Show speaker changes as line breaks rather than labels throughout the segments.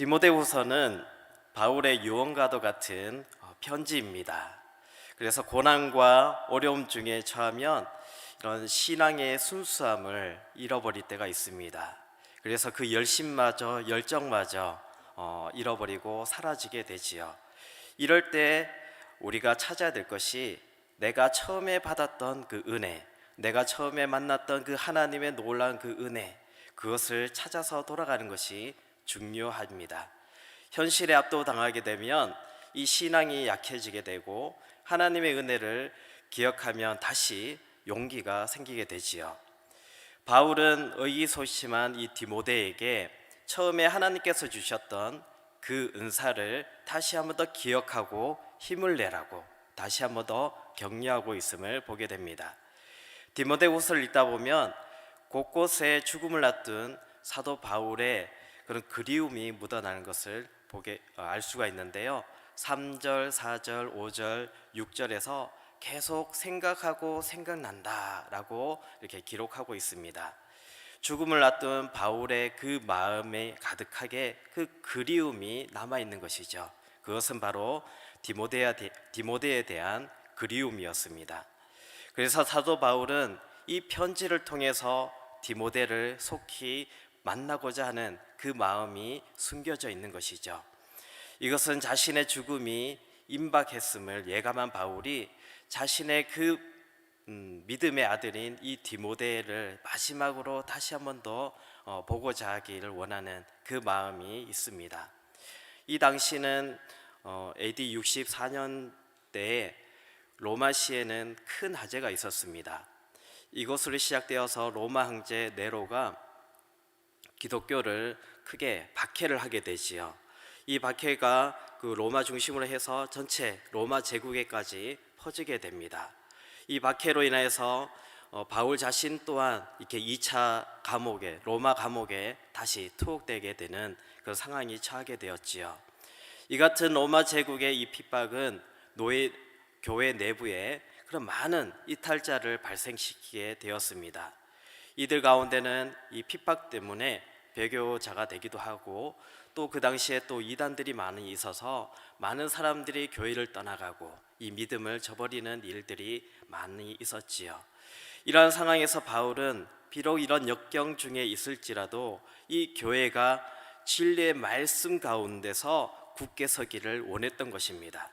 디모데후서는 바울의 유언과도 같은 어, 편지입니다. 그래서 고난과 어려움 중에 처하면 이런 신앙의 순수함을 잃어버릴 때가 있습니다. 그래서 그 열심마저 열정마저 어, 잃어버리고 사라지게 되지요. 이럴 때 우리가 찾아야 될 것이 내가 처음에 받았던 그 은혜, 내가 처음에 만났던 그 하나님의 놀라운 그 은혜, 그것을 찾아서 돌아가는 것이 중요합니다. 현실에 압도당하게 되면 이 신앙이 약해지게 되고 하나님의 은혜를 기억하면 다시 용기가 생기게 되지요. 바울은 의기소심한 이 디모데에게 처음에 하나님께서 주셨던 그 은사를 다시 한번 더 기억하고 힘을 내라고 다시 한번 더 격려하고 있음을 보게 됩니다. 디모데후서를 읽다 보면 곳곳에 죽음을 놔둔 사도 바울의 그런 그리움이 묻어나는 것을 보게 어, 알 수가 있는데요. 3절, 4절, 5절, 6절에서 계속 생각하고 생각난다라고 이렇게 기록하고 있습니다. 죽음을 놔둔 바울의 그 마음에 가득하게 그 그리움이 남아 있는 것이죠. 그것은 바로 디모데에 대한 그리움이었습니다. 그래서 사도 바울은 이 편지를 통해서 디모데를 속히 만나고자 하는 그 마음이 숨겨져 있는 것이죠. 이것은 자신의 죽음이 임박했음을 예감한 바울이 자신의 그 음, 믿음의 아들인 이 디모데를 마지막으로 다시 한 번 더 어, 보고자 하기를 원하는 그 마음이 있습니다. 이 당시는 어, AD 64년대에 로마시에는 큰 화재가 있었습니다. 이것으로 시작되어서 로마 황제 네로가 기독교를 크게 박해를 하게 되지요. 이 박해가 그 로마 중심으로 해서 전체 로마 제국에까지 퍼지게 됩니다. 이 박해로 인해서 어, 바울 자신 또한 이렇게 2차 감옥에 로마 감옥에 다시 투옥되게 되는 그런 상황이 처하게 되었지요. 이 같은 로마 제국의 이 핍박은 노예 교회 내부에 그런 많은 이탈자를 발생시키게 되었습니다. 이들 가운데는 이 핍박 때문에 배교자가 되기도 하고 또 그 당시에 또 이단들이 많이 있어서 많은 사람들이 교회를 떠나가고 이 믿음을 저버리는 일들이 많이 있었지요. 이러한 상황에서 바울은 비록 이런 역경 중에 있을지라도 이 교회가 진리의 말씀 가운데서 굳게 서기를 원했던 것입니다.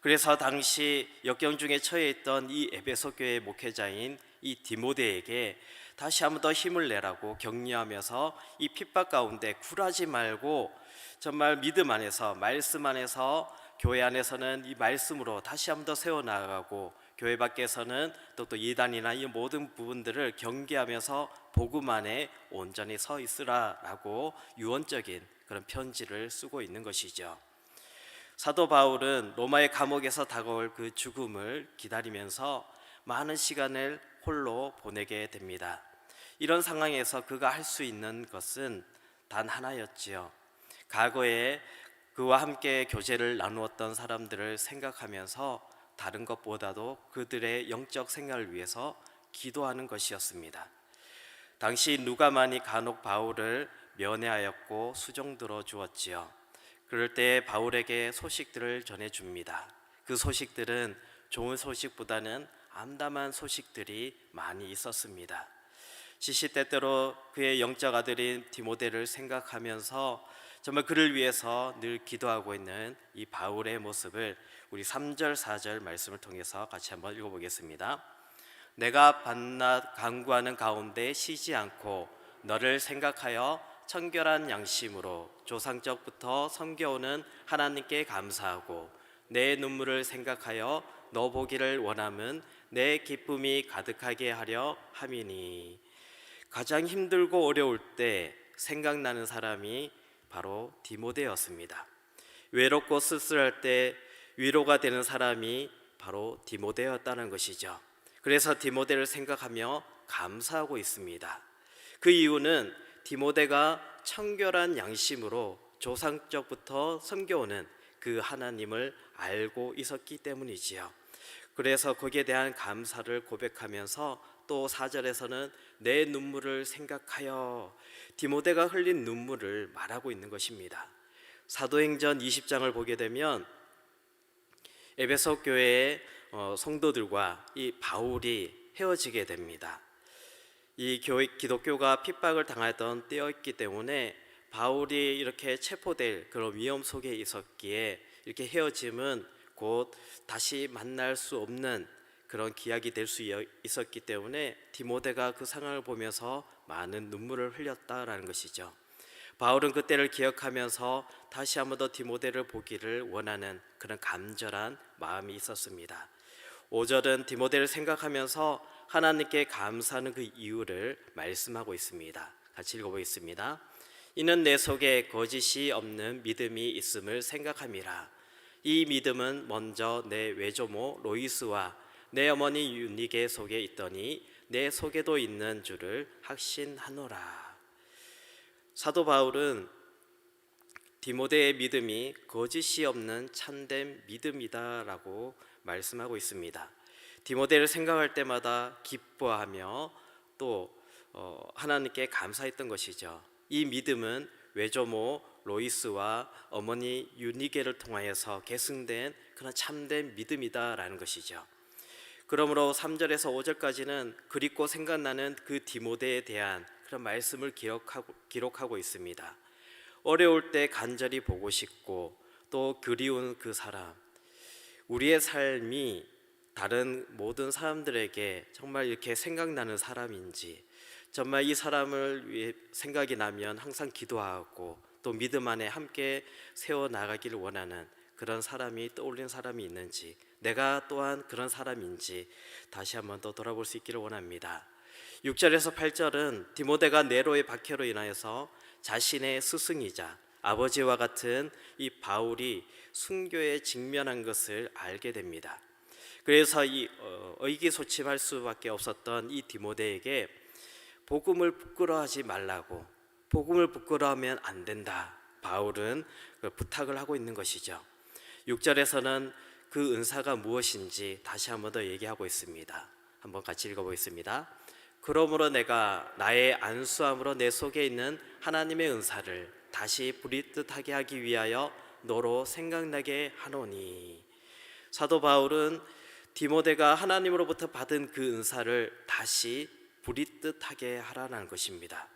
그래서 당시 역경 중에 처해 있던 이 에베소 교회 목회자인 이 디모데에게 다시 한번 더 힘을 내라고 격려하면서 이 핍박 가운데 굴하지 말고 정말 믿음 안에서 말씀 안에서 교회 안에서는 이 말씀으로 다시 한번 더 세워 나가고 교회 밖에서는 또 또 이단이나 이 모든 부분들을 경계하면서 복음 안에 온전히 서 있으라라고 유언적인 그런 편지를 쓰고 있는 것이죠. 사도 바울은 로마의 감옥에서 다가올 그 죽음을 기다리면서 많은 시간을 홀로 보내게 됩니다. 이런 상황에서 그가 할 수 있는 것은 단 하나였지요. 과거에 그와 함께 교제를 나누었던 사람들을 생각하면서 다른 것보다도 그들의 영적 생활을 위해서 기도하는 것이었습니다. 당시 누가만이 간혹 바울을 면회하였고 수종 들어 주었지요. 그럴 때 바울에게 소식들을 전해 줍니다. 그 소식들은 좋은 소식보다는 암담한 소식들이 많이 있었습니다. 시시 때때로 그의 영적 아들인 디모데를 생각하면서 정말 그를 위해서 늘 기도하고 있는 이 바울의 모습을 우리 3절 4절 말씀을 통해서 같이 한번 읽어보겠습니다. 내가 밤낮 간구하는 가운데 쉬지 않고 너를 생각하여 청결한 양심으로 조상적부터 섬겨오는 하나님께 감사하고 내 눈물을 생각하여 너 보기를 원함은 내 기쁨이 가득하게 하려 함이니 가장 힘들고 어려울 때 생각나는 사람이 바로 디모데였습니다. 외롭고 쓸쓸할 때 위로가 되는 사람이 바로 디모데였다는 것이죠. 그래서 디모데를 생각하며 감사하고 있습니다. 그 이유는 디모데가 청결한 양심으로 조상적부터 섬겨오는 그 하나님을 알고 있었기 때문이지요. 그래서 거기에 대한 감사를 고백하면서 또 4절에서는 내 눈물을 생각하여 디모데가 흘린 눈물을 말하고 있는 것입니다. 사도행전 20장을 보게 되면 에베소 교회의 어, 성도들과 이 바울이 헤어지게 됩니다. 이 교회 기독교가 핍박을 당하던 때였기 때문에 바울이 이렇게 체포될 그런 위험 속에 있었기에 이렇게 헤어짐은 곧 다시 만날 수 없는 그런 기약이 될 수 있었기 때문에 디모데가 그 상황을 보면서 많은 눈물을 흘렸다라는 것이죠. 바울은 그때를 기억하면서 다시 한 번 더 디모데를 보기를 원하는 그런 간절한 마음이 있었습니다. 5절은 디모데를 생각하면서 하나님께 감사하는 그 이유를 말씀하고 있습니다. 같이 읽어보겠습니다. 이는 내 속에 거짓이 없는 믿음이 있음을 생각함이라. 이 믿음은 먼저 내 외조모 로이스와 내 어머니 유니게 속에 있더니 내 속에도 있는 줄을 확신하노라. 사도 바울은 디모데의 믿음이 거짓이 없는 참된 믿음이다라고 말씀하고 있습니다. 디모데를 생각할 때마다 기뻐하며 또 어, 하나님께 감사했던 것이죠. 이 믿음은 외조모 로이스와 어머니 유니게를 통하여서 계승된 그런 참된 믿음이다라는 것이죠. 그러므로 3절에서 5절까지는 그립고 생각나는 그 디모데에 대한 그런 말씀을 기록하고, 기록하고 있습니다. 어려울 때 간절히 보고 싶고 또 그리운 그 사람, 우리의 삶이 다른 모든 사람들에게 정말 이렇게 생각나는 사람인지 정말 이 사람을 위해 생각이 나면 항상 기도하고 또 믿음 안에 함께 세워 나가기를 원하는 그런 사람이 떠올린 사람이 있는지 내가 또한 그런 사람인지 다시 한번 더 돌아볼 수 있기를 원합니다. 6절에서 8절은 디모데가 네로의 박해로 인하여서 자신의 스승이자 아버지와 같은 이 바울이 순교에 직면한 것을 알게 됩니다. 그래서 이 어, 의기소침할 수밖에 없었던 이 디모데에게 복음을 부끄러워하지 말라고 복음을 부끄러워하면 안 된다. 바울은 그 부탁을 하고 있는 것이죠. 6절에서는 그 은사가 무엇인지 다시 한번 더 얘기하고 있습니다. 한번 같이 읽어보겠습니다. 그러므로 내가 나의 안수함으로 내 속에 있는 하나님의 은사를 다시 부릿듯하게 하기 위하여 너로 생각나게 하노니 사도 바울은 디모데가 하나님으로부터 받은 그 은사를 다시 부릿듯하게 하라는 것입니다.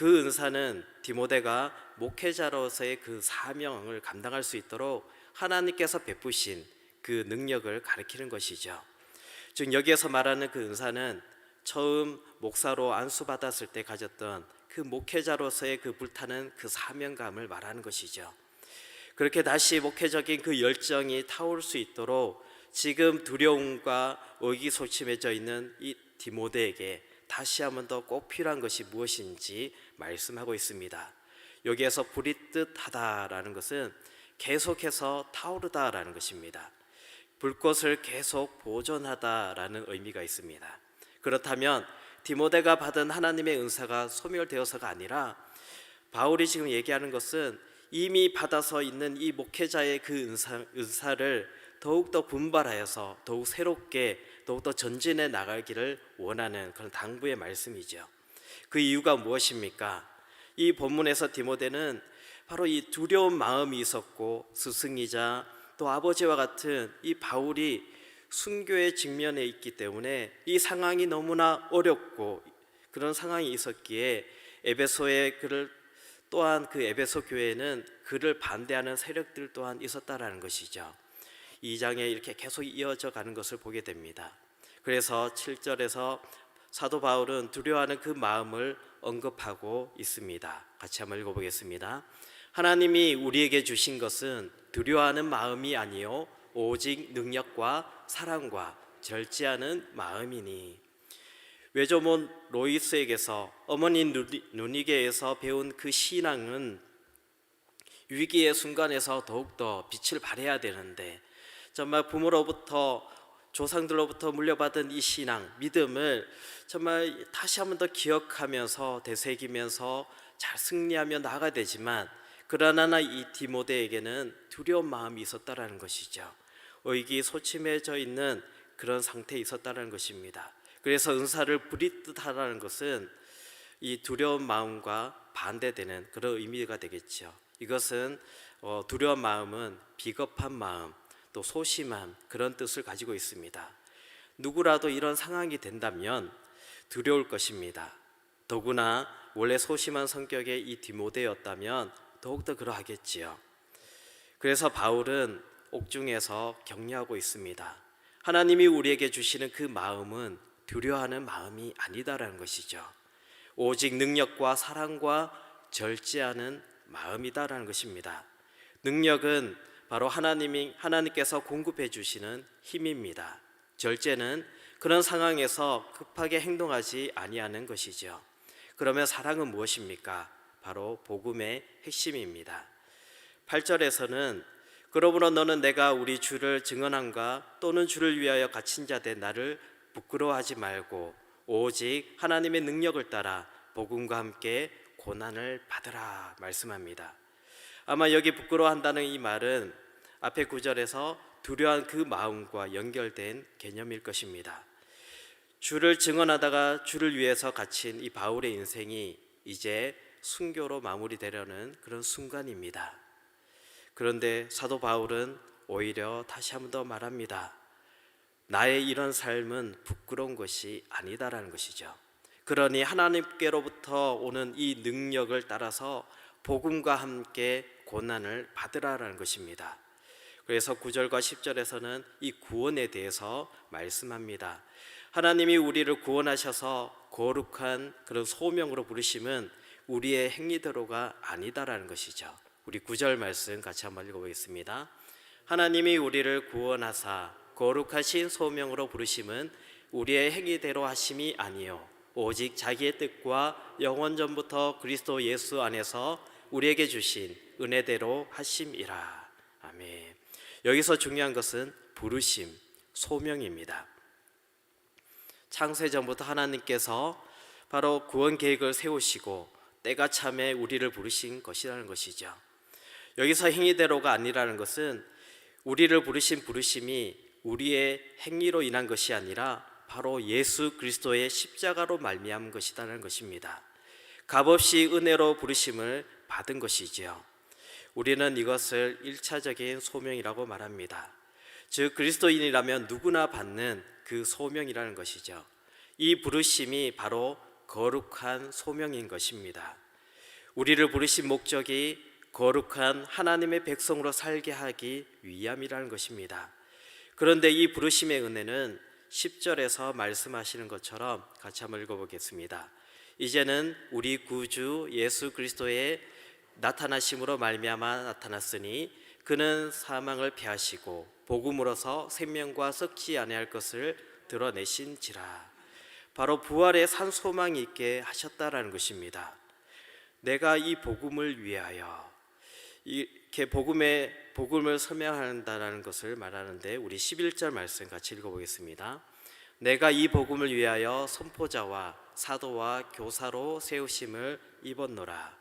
그 은사는 디모데가 목회자로서의 그 사명을 감당할 수 있도록 하나님께서 베푸신 그 능력을 가리키는 것이죠. 즉 여기에서 말하는 그 은사는 처음 목사로 안수 받았을 때 가졌던 그 목회자로서의 그 불타는 그 사명감을 말하는 것이죠. 그렇게 다시 목회적인 그 열정이 타올 수 있도록 지금 두려움과 의기소침해져 있는 이 디모데에게 다시 한번 더 꼭 필요한 것이 무엇인지 말씀하고 있습니다. 여기에서 불이 뜻하다라는 것은 계속해서 타오르다라는 것입니다. 불꽃을 계속 보존하다라는 의미가 있습니다. 그렇다면 디모데가 받은 하나님의 은사가 소멸되어서가 아니라 바울이 지금 얘기하는 것은 이미 받아서 있는 이 목회자의 그 은사, 은사를 더욱더 분발하여서 더욱 새롭게 더욱더 전진해 나가기를 원하는 그런 당부의 말씀이죠. 그 이유가 무엇입니까? 이 본문에서 디모데는 바로 이 두려운 마음이 있었고 스승이자 또 아버지와 같은 이 바울이 순교의 직면에 있기 때문에 이 상황이 너무나 어렵고 그런 상황이 있었기에 에베소의 그를 또한 그 에베소 교회는 그를 반대하는 세력들 또한 있었다라는 것이죠. 2장에 이렇게 계속 이어져 가는 것을 보게 됩니다. 그래서 7절에서 사도 바울은 두려워하는 그 마음을 언급하고 있습니다. 같이 한번 읽어보겠습니다. 하나님이 우리에게 주신 것은 두려워하는 마음이 아니요 오직 능력과 사랑과 절제하는 마음이니 외조몬 로이스에게서 어머니 누니게에서 배운 그 신앙은 위기의 순간에서 더욱더 빛을 발해야 되는데 정말 부모로부터 조상들로부터 물려받은 이 신앙, 믿음을 정말 다시 한번 더 기억하면서 되새기면서 잘 승리하며 나아가야 되지만 그러나 이 디모데에게는 두려운 마음이 있었다라는 것이죠. 의기소침해져 있는 그런 상태에 있었다는 것입니다. 그래서 은사를 부리듯하라는 것은 이 두려운 마음과 반대되는 그런 의미가 되겠죠. 이것은 어, 두려운 마음은 비겁한 마음, 또 소심한 그런 뜻을 가지고 있습니다. 누구라도 이런 상황이 된다면 두려울 것입니다. 더구나 원래 소심한 성격의 이 디모데였다면 더욱더 그러하겠지요. 그래서 바울은 옥중에서 격려하고 있습니다. 하나님이 우리에게 주시는 그 마음은 두려워하는 마음이 아니다라는 것이죠. 오직 능력과 사랑과 절제하는 마음이다라는 것입니다. 능력은 바로 하나님이 하나님께서 공급해 주시는 힘입니다. 절제는 그런 상황에서 급하게 행동하지 아니하는 것이죠. 그러면 사랑은 무엇입니까? 바로 복음의 핵심입니다. 8절에서는 그러므로 너는 내가 우리 주를 증언함과 또는 주를 위하여 갇힌 자 된 나를 부끄러워하지 말고 오직 하나님의 능력을 따라 복음과 함께 고난을 받으라 말씀합니다. 아마 여기 부끄러워한다는 이 말은 앞에 구절에서 두려워한 그 마음과 연결된 개념일 것입니다. 주를 증언하다가 주를 위해서 갇힌 이 바울의 인생이 이제 순교로 마무리되려는 그런 순간입니다. 그런데 사도 바울은 오히려 다시 한 번 더 말합니다. 나의 이런 삶은 부끄러운 것이 아니다라는 것이죠. 그러니 하나님께로부터 오는 이 능력을 따라서 복음과 함께 고난을 받으라라는 것입니다. 그래서 9절과 10절에서는 이 구원에 대해서 말씀합니다. 하나님이 우리를 구원하셔서 거룩한 그런 소명으로 부르심은 우리의 행위대로가 아니다라는 것이죠. 우리 9절 말씀 같이 한번 읽어보겠습니다. 하나님이 우리를 구원하사 거룩하신 소명으로 부르심은 우리의 행위대로 하심이 아니요 오직 자기의 뜻과 영원 전부터 그리스도 예수 안에서 우리에게 주신 은혜대로 하심이라. 아멘. 여기서 중요한 것은 부르심, 소명입니다. 창세 전부터 하나님께서 바로 구원 계획을 세우시고 때가 참에 우리를 부르신 것이라는 것이죠. 여기서 행위대로가 아니라는 것은 우리를 부르신 부르심이 우리의 행위로 인한 것이 아니라 바로 예수 그리스도의 십자가로 말미암은 것이다는 것입니다. 값없이 은혜로 부르심을 받은 것이지요. 우리는 이것을 일차적인 소명이라고 말합니다. 즉 그리스도인이라면 누구나 받는 그 소명이라는 것이죠. 이 부르심이 바로 거룩한 소명인 것입니다. 우리를 부르신 목적이 거룩한 하나님의 백성으로 살게 하기 위함이라는 것입니다. 그런데 이 부르심의 은혜는 10절에서 말씀하시는 것처럼 같이 한번 읽어보겠습니다. 이제는 우리 구주 예수 그리스도의 나타나심으로 말미암아 나타났으니 그는 사망을 피하시고 복음으로서 생명과 섞지 아니할 것을 드러내신지라. 바로 부활의 산 소망이 있게 하셨다라는 것입니다. 내가 이 복음을 위하여 이렇게 복음의 복음을 설명한다라는 것을 말하는데 우리 11절 말씀 같이 읽어보겠습니다. 내가 이 복음을 위하여 선포자와 사도와 교사로 세우심을 입었노라.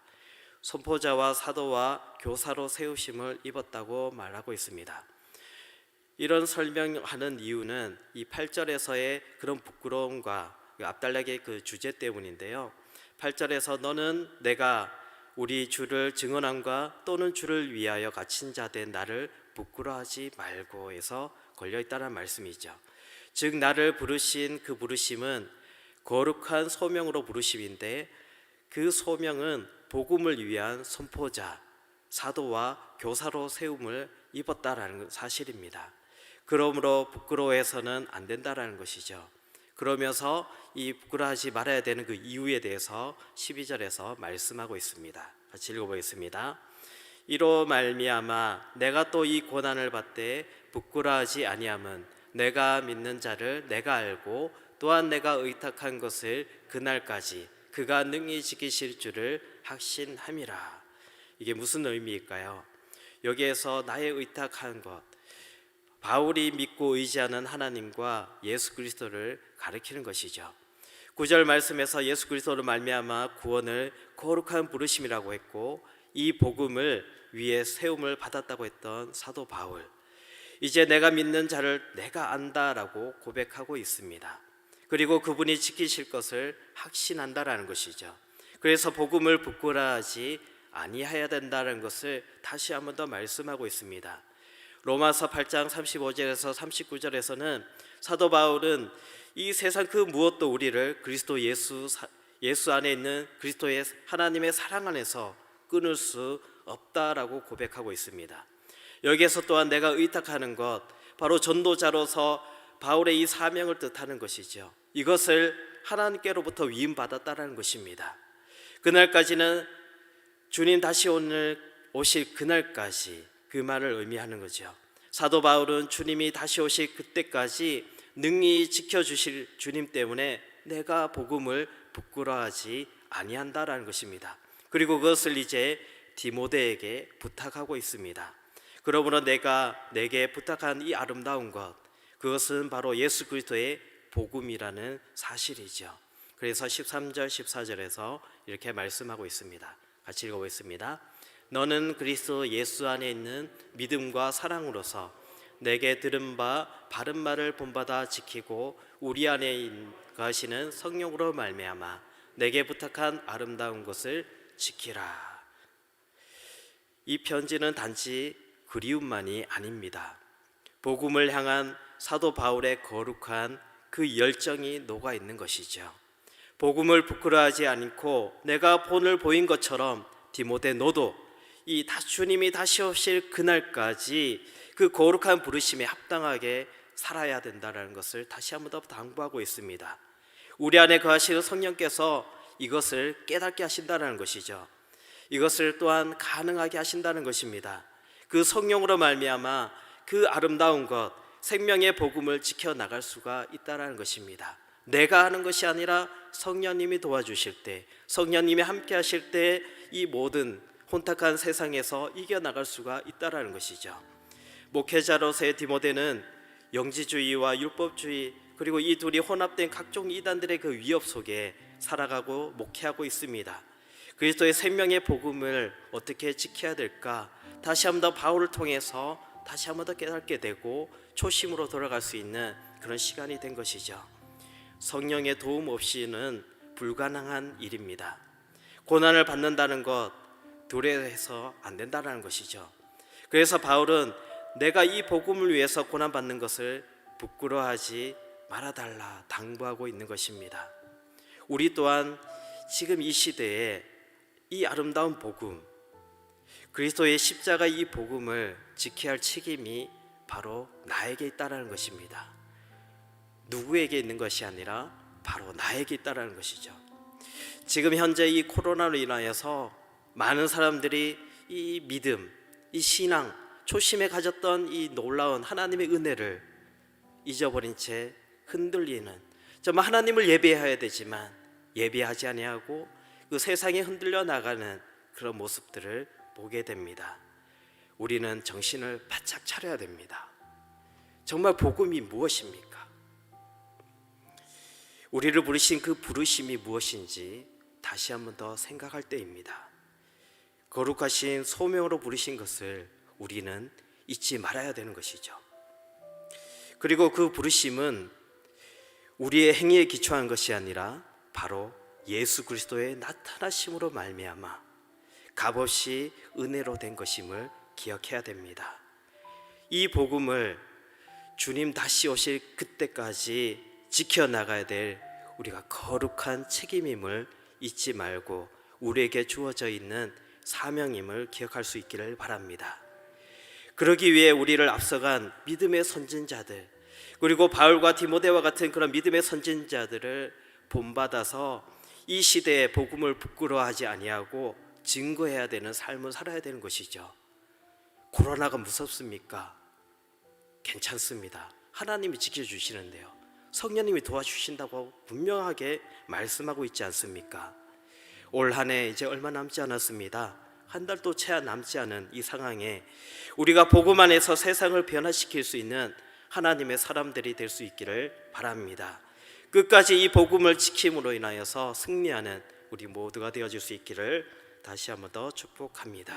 선포자와 사도와 교사로 세우심을 입었다고 말하고 있습니다. 이런 설명하는 이유는 이 8절에서의 그런 부끄러움과 그 앞달락의 그 주제 때문인데요. 8절에서 너는 내가 우리 주를 증언함과 또는 주를 위하여 갇힌 자 된 나를 부끄러워하지 말고 해서 걸려 있다는 말씀이죠. 즉 나를 부르신 그 부르심은 거룩한 소명으로 부르심인데 그 소명은 복음을 위한 선포자, 사도와 교사로 세움을 입었다라는 사실입니다. 그러므로 부끄러워해서는 안 된다라는 것이죠. 그러면서 이 부끄러워하지 말아야 되는 그 이유에 대해서 12절에서 말씀하고 있습니다. 같이 읽어보겠습니다. 이로 말미암아 내가 또 이 고난을 받되 부끄러워하지 아니함은 내가 믿는 자를 내가 알고 또한 내가 의탁한 것을 그날까지 그가 능히 지키실 줄을 확신함이라. 이게 무슨 의미일까요? 여기에서 나의 의탁한 것 바울이 믿고 의지하는 하나님과 예수 그리스도를 가리키는 것이죠. 구절 말씀에서 예수 그리스도로 말미암아 구원을 거룩한 부르심이라고 했고 이 복음을 위해 세움을 받았다고 했던 사도 바울. 이제 내가 믿는 자를 내가 안다라고 고백하고 있습니다. 그리고 그분이 지키실 것을 확신한다라는 것이죠. 그래서 복음을 부끄러워하지 아니해야 된다는 것을 다시 한번 더 말씀하고 있습니다. 로마서 8장 35절에서 39절에서는 사도 바울은 이 세상 그 무엇도 우리를 그리스도 예수 사- 예수 안에 있는 그리스도의 하나님의 사랑 안에서 끊을 수 없다라고 고백하고 있습니다. 여기에서 또한 내가 의탁하는 것 바로 전도자로서 바울의 이 사명을 뜻하는 것이죠. 이것을 하나님께로부터 위임 받았다라는 것입니다. 그날까지는 주님 다시 오늘 오실 그날까지 그 말을 의미하는 거죠. 사도 바울은 주님이 다시 오실 그때까지 능히 지켜 주실 주님 때문에 내가 복음을 부끄러워하지 아니한다라는 것입니다. 그리고 그것을 이제 디모데에게 부탁하고 있습니다. 그러므로 내가 내게 부탁한 이 아름다운 것 그것은 바로 예수 그리스도의 복음이라는 사실이죠. 그래서 13절 14절에서 이렇게 말씀하고 있습니다. 같이 읽어보겠습니다. 너는 그리스도 예수 안에 있는 믿음과 사랑으로서 내게 들은 바 바른 말을 본받아 지키고 우리 안에 가시는 성령으로 말미암아 내게 부탁한 아름다운 것을 지키라. 이 편지는 단지 그리움만이 아닙니다. 복음을 향한 사도 바울의 거룩한 그 열정이 녹아 있는 것이죠. 복음을 부끄러워하지 않고 내가 본을 보인 것처럼 디모데 너도 이 다- 주님이 다시 오실 그날까지 그 거룩한 부르심에 합당하게 살아야 된다는 것을 다시 한 번 더 당부하고 있습니다. 우리 안에 거하시는 성령께서 이것을 깨닫게 하신다는 것이죠. 이것을 또한 가능하게 하신다는 것입니다. 그 성령으로 말미암아 그 아름다운 것 생명의 복음을 지켜 나갈 수가 있다라는 것입니다. 내가 하는 것이 아니라 성령님이 도와주실 때, 성령님이 함께 하실 때 이 모든 혼탁한 세상에서 이겨 나갈 수가 있다라는 것이죠. 목회자로서의 디모데는 영지주의와 율법주의 그리고 이 둘이 혼합된 각종 이단들의 그 위협 속에 살아가고 목회하고 있습니다. 그리스도의 생명의 복음을 어떻게 지켜야 될까? 다시 한번더 바울을 통해서 다시 한 번 더 깨닫게 되고 초심으로 돌아갈 수 있는 그런 시간이 된 것이죠. 성령의 도움 없이는 불가능한 일입니다. 고난을 받는다는 것 두려워해서 안 된다는 것이죠. 그래서 바울은 내가 이 복음을 위해서 고난 받는 것을 부끄러워하지 말아달라 당부하고 있는 것입니다. 우리 또한 지금 이 시대에 이 아름다운 복음, 그리스도의 십자가 이 복음을 지켜야 할 책임이 바로 나에게 있다라는 것입니다. 누구에게 있는 것이 아니라 바로 나에게 있다라는 것이죠. 지금 현재 이 코로나로 인하여서 많은 사람들이 이 믿음, 이 신앙, 초심에 가졌던 이 놀라운 하나님의 은혜를 잊어버린 채 흔들리는 정말 하나님을 예배해야 되지만 예배하지 아니하고 그 세상에 흔들려 나가는 그런 모습들을 보게 됩니다. 우리는 정신을 바짝 차려야 됩니다. 정말 복음이 무엇입니까? 우리를 부르신 그 부르심이 무엇인지 다시 한번 더 생각할 때입니다. 거룩하신 소명으로 부르신 것을 우리는 잊지 말아야 되는 것이죠. 그리고 그 부르심은 우리의 행위에 기초한 것이 아니라 바로 예수 그리스도의 나타나심으로 말미암아 값없이 은혜로 된 것임을 기억해야 됩니다. 이 복음을 주님 다시 오실 그때까지 지켜 나가야 될 우리가 거룩한 책임임을 잊지 말고 우리에게 주어져 있는 사명임을 기억할 수 있기를 바랍니다. 그러기 위해 우리를 앞서간 믿음의 선진자들 그리고 바울과 디모데와 같은 그런 믿음의 선진자들을 본받아서 이 시대의 복음을 부끄러워하지 아니하고 증거해야 되는 삶을 살아야 되는 것이죠. 코로나가 무섭습니까? 괜찮습니다. 하나님이 지켜주시는데요. 성령님이 도와주신다고 분명하게 말씀하고 있지 않습니까? 올 한 해 이제 얼마 남지 않았습니다. 한 달도 채 남지 않은 이 상황에 우리가 복음 안에서 세상을 변화시킬 수 있는 하나님의 사람들이 될 수 있기를 바랍니다. 끝까지 이 복음을 지킴으로 인하여서 승리하는 우리 모두가 되어질 수 있기를 다시 한번 더 축복합니다.